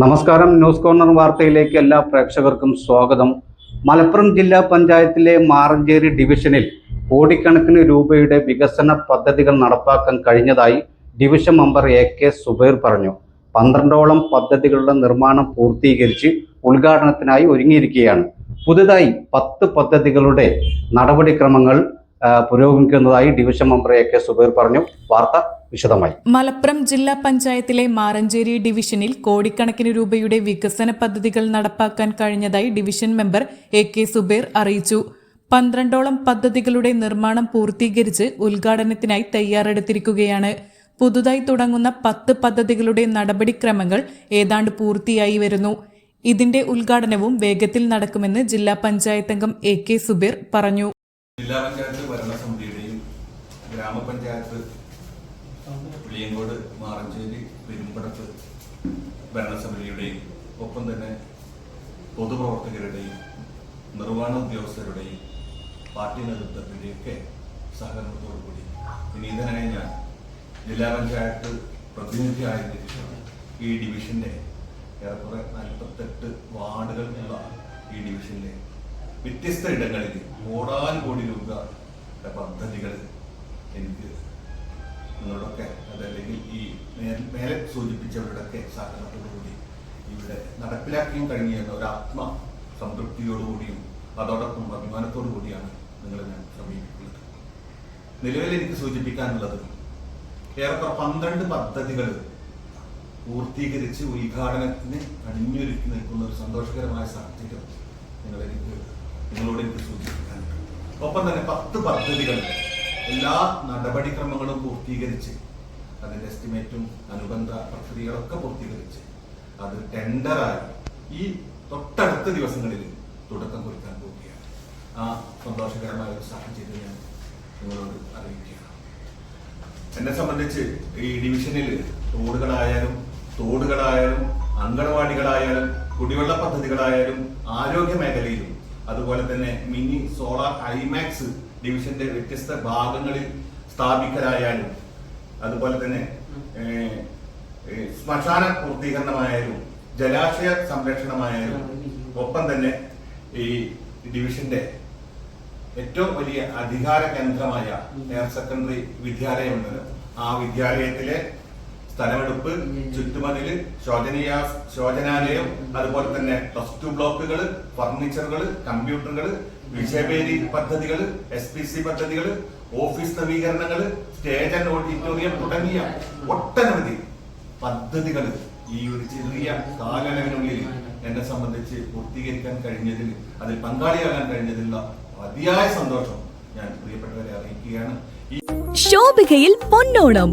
നമസ്കാരം. News corner വാർത്തയിലേക്ക് എല്ലാ പ്രേക്ഷകർക്കും സ്വാഗതം. മലപ്പുറം ജില്ലാ പഞ്ചായത്തിലെ മാറഞ്ചേരി ഡിവിഷനിൽ കോടിക്കണക്കിന് രൂപയുടെ വികസന പദ്ധതികൾ നടപ്പാക്കാൻ കഴിഞ്ഞതായി division member A K Zubair പറഞ്ഞു. പന്ത്രണ്ടോളം പദ്ധതികളുടെ നിർമ്മാണം പൂർത്തീകരിച്ച് ഉദ്ഘാടനത്തിനായി ഒരുങ്ങിയിരിക്കുകയാണ്. പുതുതായി പത്ത് പദ്ധതികളുടെ നടപടിക്രമങ്ങൾ പുരോഗമിക്കുന്നതായി division member A K Zubair പറഞ്ഞു. വാർത്ത വിശദമായി. മലപ്പുറം ജില്ലാ പഞ്ചായത്തിലെ മാറഞ്ചേരി ഡിവിഷനിൽ കോടിക്കണക്കിന് രൂപയുടെ വികസന പദ്ധതികൾ നടപ്പാക്കാൻ കഴിഞ്ഞതായി division member A K Zubair അറിയിച്ചു. പന്ത്രണ്ടോളം പദ്ധതികളുടെ നിർമ്മാണം പൂർത്തീകരിച്ച് ഉദ്ഘാടനത്തിനായി തയ്യാറെടുത്തിരിക്കുകയാണ്. പുതുതായി തുടങ്ങുന്ന പത്ത് പദ്ധതികളുടെ നടപടിക്രമങ്ങൾ ഏതാണ്ട് പൂർത്തിയായി വരുന്നു. ഇതിന്റെ ഉദ്ഘാടനവും വേഗത്തിൽ നടക്കുമെന്ന് ജില്ലാ പഞ്ചായത്ത് അംഗം എ കെ സുബീർ പറഞ്ഞു. ജില്ലാ പഞ്ചായത്ത് ഭരണസമിതിയുടെയും ഗ്രാമപഞ്ചായത്ത് പുളിയങ്കോട് മാറഞ്ചേരി പെരുമ്പടത്ത് ഭരണസമിതിയുടെയും ഒപ്പം തന്നെ പൊതുപ്രവർത്തകരുടെയും നിർവഹണ ഉദ്യോഗസ്ഥരുടെയും പാർട്ടി നേതൃത്വത്തിന്റെയൊക്കെ സഹകരണത്തോടു കൂടി. വിനീതനായി ഞാൻ ജില്ലാ പഞ്ചായത്ത് പ്രതിനിധിയായിരിക്കും ഈ ഡിവിഷന്റെ ഏറെക്കുറെ നാൽപ്പത്തെട്ട് വാർഡുകളുള്ള ഈ ഡിവിഷനിലെ വ്യത്യസ്ത ഇടങ്ങളിൽ കോടാൻ കോടി രൂപ പദ്ധതികൾ എനിക്ക് നിങ്ങളോടൊക്കെ അതല്ലെങ്കിൽ ഈ മേലെ സൂചിപ്പിച്ചവരുടെയൊക്കെ സഹകരണത്തോടുകൂടി ഇവിടെ നടപ്പിലാക്കിയും കഴിഞ്ഞിരുന്ന ഒരു ആത്മ സംതൃപ്തിയോടുകൂടിയും അതോടൊപ്പം അഭിമാനത്തോടു കൂടിയാണ് നിങ്ങളെ ഞാൻ സമീപിക്കുന്നത്. നിലവിൽ എനിക്ക് സൂചിപ്പിക്കാനുള്ളത് ഏറെക്കുറെ പന്ത്രണ്ട് പദ്ധതികൾ പൂർത്തീകരിച്ച് ഉദ്ഘാടനത്തിന് അണിഞ്ഞൊരുക്കി നിൽക്കുന്ന ഒരു സന്തോഷകരമായ സാഹചര്യം നിങ്ങളെനിക്ക് നിങ്ങളോട് എനിക്ക് സൂചിപ്പിക്കാനുണ്ട്. ഒപ്പം തന്നെ പത്ത് പദ്ധതികൾ എല്ലാ നടപടിക്രമങ്ങളും പൂർത്തീകരിച്ച് അതിന്റെ എസ്റ്റിമേറ്റും അനുബന്ധ പ്രക്രിയകളൊക്കെ പൂർത്തീകരിച്ച് അത് ടെൻഡറായി ഈ തൊട്ടടുത്ത ദിവസങ്ങളിൽ തുടക്കം കുറിക്കാൻ പോവുകയാണ്. ആ സന്തോഷകരമായ ഒരു സാഹചര്യം ഞാൻ നിങ്ങളോട് അറിയിക്കുകയാണ്. എന്നെ സംബന്ധിച്ച് ഈ ഡിവിഷനിൽ റോഡുകളായാലും തോടുകളായാലും അങ്കണവാടികളായാലും കുടിവെള്ള പദ്ധതികളായാലും ആരോഗ്യ മേഖലയിലും അതുപോലെ തന്നെ മിനി സോളാർ ഐമാക്സ് ഡിവിഷന്റെ വ്യത്യസ്ത ഭാഗങ്ങളിൽ സ്ഥാപിക്കലായാലും അതുപോലെ തന്നെ ശ്മശാന പൂർത്തീകരണമായാലും ജലാശയ സംരക്ഷണമായാലും ഒപ്പം തന്നെ ഈ ഡിവിഷന്റെ ഏറ്റവും വലിയ അധികാര കേന്ദ്രമായ ഹയർ സെക്കൻഡറി വിദ്യാലയമുണ്ടല്ലോ ആ വിദ്യാലയത്തിലെ സ്ഥലമെടുപ്പ് ചുറ്റുമതിൽ ശോചനീയ ശോചനാലയം അതുപോലെ തന്നെ പ്ലസ് ടു ബ്ലോക്കുകൾ ഫർണിച്ചറുകൾ കമ്പ്യൂട്ടറുകൾ വിഷയപേരി പദ്ധതികൾ എസ് പി സി പദ്ധതികൾ ഓഫീസ് നവീകരണങ്ങൾ സ്റ്റേജ് ആൻഡ് ഓഡിറ്റോറിയം തുടങ്ങിയ ഒട്ടനവധി പദ്ധതികൾ ഈ ഒരു ചെറിയ കാലയളവിനുള്ളിൽ എന്നെ സംബന്ധിച്ച് പൂർത്തീകരിക്കാൻ കഴിഞ്ഞതിൽ അതിൽ പങ്കാളിയാകാൻ കഴിഞ്ഞതിലുള്ള അതിയായ സന്തോഷം ഞാൻ പ്രിയപ്പെട്ടവരെ അറിയിക്കുകയാണ്. ശോഭികയിൽ പൊന്നോണം.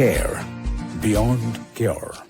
Care beyond cure.